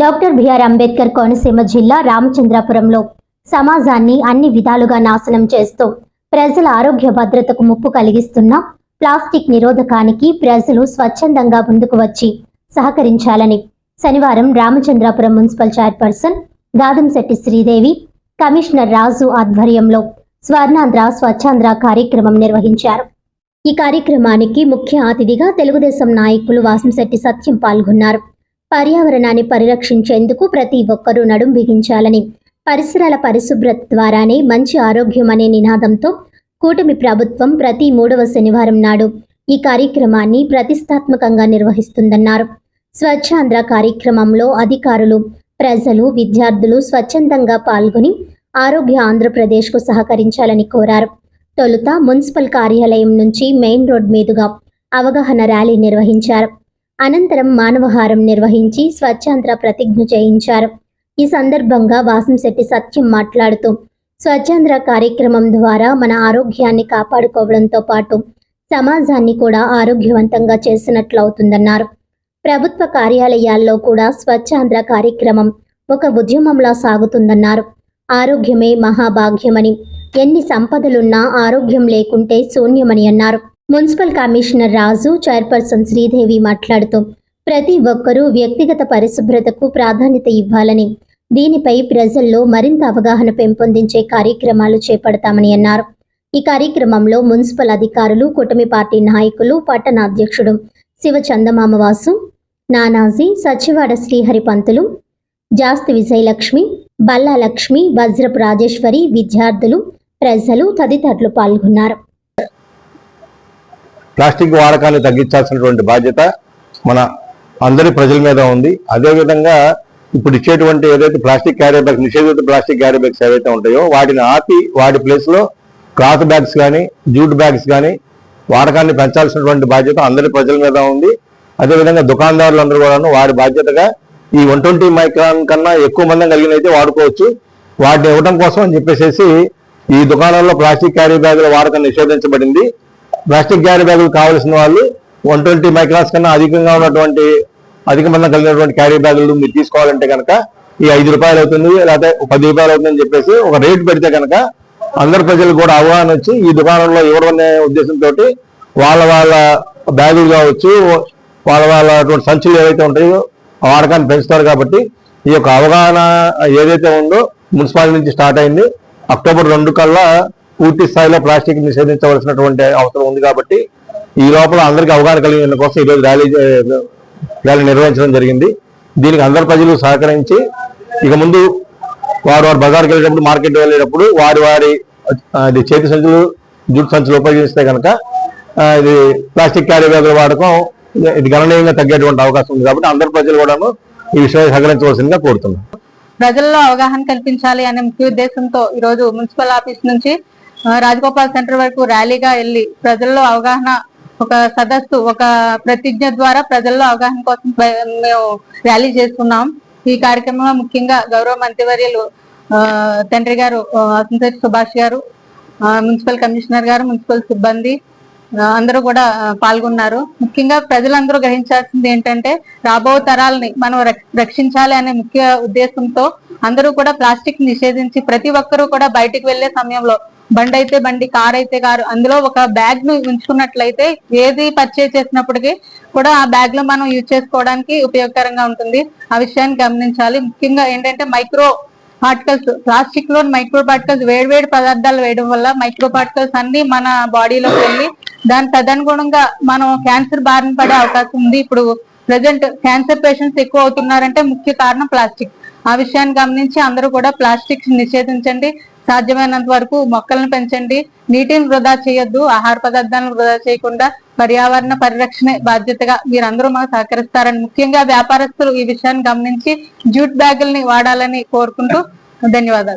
Doctor BR Ambedkar Konaseema జిల్లా రామచంద్రాపురంలో సమాజాన్ని అన్ని విధాలుగా నాశనం చేస్తూ ప్రజల ఆరోగ్య భద్రతకు ముప్పు కలిగిస్తున్న ప్లాస్టిక్ నిరోధకానికి ప్రజలు స్వచ్ఛందంగా ముందుకు వచ్చి సహకరించాలని శనివారం Ramachandrapuram municipal chairperson Gadamsetti Sridevi commissioner Raju ఆధ్వర్యంలో స్వర్ణాంధ్ర స్వచ్ఛాంధ్ర కార్యక్రమం నిర్వహించారు. ఈ కార్యక్రమానికి ముఖ్య అతిథిగా తెలుగుదేశం నాయకులు వాసంశెట్టి సత్యం పాల్గొన్నారు. పర్యావరణాన్ని పరిరక్షించేందుకు ప్రతి ఒక్కరూ నడుం బిగించాలని పరిసరాల పరిశుభ్రత ద్వారానే మంచి ఆరోగ్యం అనే నినాదంతో కూటమి ప్రభుత్వం ప్రతి మూడవ శనివారం నాడు ఈ కార్యక్రమాన్ని ప్రతిష్టాత్మకంగా నిర్వహిస్తుందన్నారు. స్వచ్ఛాంధ్ర కార్యక్రమంలో అధికారులు ప్రజలు విద్యార్థులు స్వచ్ఛందంగా పాల్గొని ఆరోగ్య ఆంధ్రప్రదేశ్కు సహకరించాలని కోరారు. తొలుత మున్సిపల్ కార్యాలయం నుంచి మెయిన్ రోడ్ మీదుగా అవగాహన ర్యాలీ నిర్వహించారు. అనంతరం మానవహారం నిర్వహించి స్వచ్ఛాంధ్ర ప్రతిజ్ఞ చేయించారు. ఈ సందర్భంగా వాసంశెట్టి సత్యం మాట్లాడుతూ స్వచ్ఛాంధ్ర కార్యక్రమం ద్వారా మన ఆరోగ్యాన్ని కాపాడుకోవడంతో పాటు సమాజాన్ని కూడా ఆరోగ్యవంతంగా చేసినట్లు అవుతుందన్నారు ప్రభుత్వ కార్యాలయాల్లో కూడా స్వచ్ఛాంధ్ర కార్యక్రమం ఒక ఉద్యమంలా సాగుతుందన్నారు. ఆరోగ్యమే మహాభాగ్యమని ఎన్ని సంపదలున్నా ఆరోగ్యం లేకుంటే శూన్యమని అన్నారు. Municipal commissioner Raju chairperson Sridevi మాట్లాడుతూ ప్రతి ఒక్కరూ వ్యక్తిగత పరిశుభ్రతకు ప్రాధాన్యత ఇవ్వాలని దీనిపై ప్రజల్లో మరింత అవగాహన పెంపొందించే కార్యక్రమాలు చేపడతామని అన్నారు. ఈ కార్యక్రమంలో మున్సిపల్ అధికారులు కూటమి పార్టీ నాయకులు పట్టణ అధ్యక్షుడు శివ చందమామవాసు నానాజీ సచివాడ శ్రీహరి పంతులు జాస్తి విజయలక్ష్మి బల్లాలక్ష్మి వజ్రపు రాజేశ్వరి విద్యార్థులు ప్రజలు తదితరులు పాల్గొన్నారు. ప్లాస్టిక్ వాడకాన్ని తగ్గించాల్సినటువంటి బాధ్యత మన అందరి ప్రజల మీద ఉంది. అదేవిధంగా ఇప్పుడు ఇచ్చేటువంటి ఏదైతే ప్లాస్టిక్ క్యారీ బ్యాగ్స్ నిషేధిత ప్లాస్టిక్ క్యారీ బ్యాగ్స్ ఏవైతే ఉంటాయో వాటిని ఆపి వాటి ప్లేస్లో క్లాత్ బ్యాగ్స్ కానీ జూట్ బ్యాగ్స్ కానీ వాడకాన్ని పెంచాల్సినటువంటి బాధ్యత అందరి ప్రజల మీద ఉంది. అదేవిధంగా దుకాణదారులందరూ కూడాను వారి బాధ్యతగా ఈ వన్ ట్వంటీ మైక్రాన్ కన్నా ఎక్కువ మందం కలిగిన అయితే వాడుకోవచ్చు. వాటిని ఇవ్వడం కోసం అని చెప్పేసి ఈ దుకాణంలో ప్లాస్టిక్ క్యారీ బ్యాగుల వాడకం నిషేధించబడింది. ప్లాస్టిక్ క్యారీ బ్యాగులు కావాల్సిన వాళ్ళు వన్ ట్వంటీ మైక్రాన్స్ కన్నా అధికంగా ఉన్నటువంటి అధిక మందం కలిగినటువంటి క్యారీ బ్యాగులు మీరు తీసుకోవాలంటే కనుక ఈ ఐదు రూపాయలు అవుతుంది లేకపోతే పది రూపాయలు అవుతుందని చెప్పేసి ఒక రేటు పెడితే కనుక అందరు ప్రజలకు కూడా అవగాహన వచ్చి ఈ దుకాణంలో ఇవ్వడం అనే ఉద్దేశంతో వాళ్ళ వాళ్ళ బ్యాగులు కావచ్చు వాళ్ళ వాళ్ళ అటువంటి సంచులు ఏవైతే ఉంటాయో వాడకాన్ని పెంచుతారు కాబట్టి ఈ యొక్క అవగాహన ఏదైతే ఉందో మున్సిపాలిటీ నుంచి స్టార్ట్ అయింది. అక్టోబర్ రెండు కల్లా పూర్తి స్థాయిలో ప్లాస్టిక్ నిషేధించవలసినటువంటి అవసరం ఉంది కాబట్టి ఈ లోపల అందరికీ అవగాహన కలిగిన కోసం ఈరోజు ర్యాలీ ర్యాలీ నిర్వహించడం జరిగింది. దీనికి అందరు ప్రజలు సహకరించి ఇక ముందు వారు వారు బజార్కి వెళ్ళేటప్పుడు మార్కెట్ వెళ్ళేటప్పుడు వారి వారి అది చేతి సంచులు జూట్ సంచులు ఉపయోగిస్తే కనుక ఇది ప్లాస్టిక్ క్యారీ బ్యాగుల వాడకం ఇది- గణనీయంగా తగ్గేటువంటి అవకాశం ఉంది కాబట్టి అందరు ప్రజలు కూడాను ఈ విషయాన్ని సహకరించవలసిందిగా కోరుతున్నాను ప్రజల్లో అవగాహన కల్పించాలి అనే ముఖ్య ఉద్దేశంతో ఈరోజు మున్సిపల్ ఆఫీస్ నుంచి రాజగోపాల్ సెంటర్ వరకు ర్యాలీగా వెళ్ళి ప్రజల్లో అవగాహన ఒక సదస్సు ఒక ప్రతిజ్ఞ ద్వారా ప్రజల్లో అవగాహన కోసం మేము ర్యాలీ చేసుకున్నాం ఈ కార్యక్రమంలో ముఖ్యంగా గౌరవ మంత్రివర్యులు ఆ, తండ్రి గారు ఆ, సుభాష్ గారు మున్సిపల్ కమిషనర్ గారు మున్సిపల్ సిబ్బంది అందరూ కూడా పాల్గొన్నారు. ముఖ్యంగా ప్రజలందరూ గ్రహించాల్సింది ఏంటంటే రాబో తరాలని మనం రక్ష- రక్షించాలి అనే ముఖ్య ఉద్దేశంతో అందరూ కూడా ప్లాస్టిక్ నిషేధించి ప్రతి ఒక్కరూ కూడా బయటికి వెళ్ళే సమయంలో బండి అయితే బండి కార్ అయితే కారు అందులో ఒక బ్యాగ్ను ఉంచుకున్నట్లయితే ఏది పర్చేజ్ చేసినప్పటికీ కూడా ఆ బ్యాగ్లో మనం యూజ్ చేసుకోవడానికి ఉపయోగకరంగా ఉంటుంది. ఆ విషయాన్ని గమనించాలి. ముఖ్యంగా ఏంటంటే మైక్రో పార్టికల్స్ ప్లాస్టిక్లో మైక్రో పార్టికల్స్ వేడివేడి పదార్థాలు వేయడం వల్ల మైక్రో పార్టికల్స్ అన్ని మన బాడీలోకి వెళ్ళి దాని తదనుగుణంగా మనం క్యాన్సర్ బారిన పడే అవకాశం ఉంది. ఇప్పుడు ప్రజెంట్ క్యాన్సర్ పేషెంట్స్ ఎక్కువ అవుతున్నారంటే ముఖ్య కారణం ప్లాస్టిక్ ఆ విషయాన్ని గమనించి అందరూ కూడా ప్లాస్టిక్ నిషేధించండి. సాధ్యమైనంత వరకు మొక్కలను పెంచండి. నీటిని వృధా చేయొద్దు. ఆహార పదార్థాలను వృధా చేయకుండా పర్యావరణ పరిరక్షణ బాధ్యతగా మీరందరూ మాకు సహకరిస్తారని ముఖ్యంగా వ్యాపారస్తులు ఈ విషయాన్ని గమనించి జ్యూట్ బ్యాగుల్ని వాడాలని కోరుకుంటూ ధన్యవాదాలు.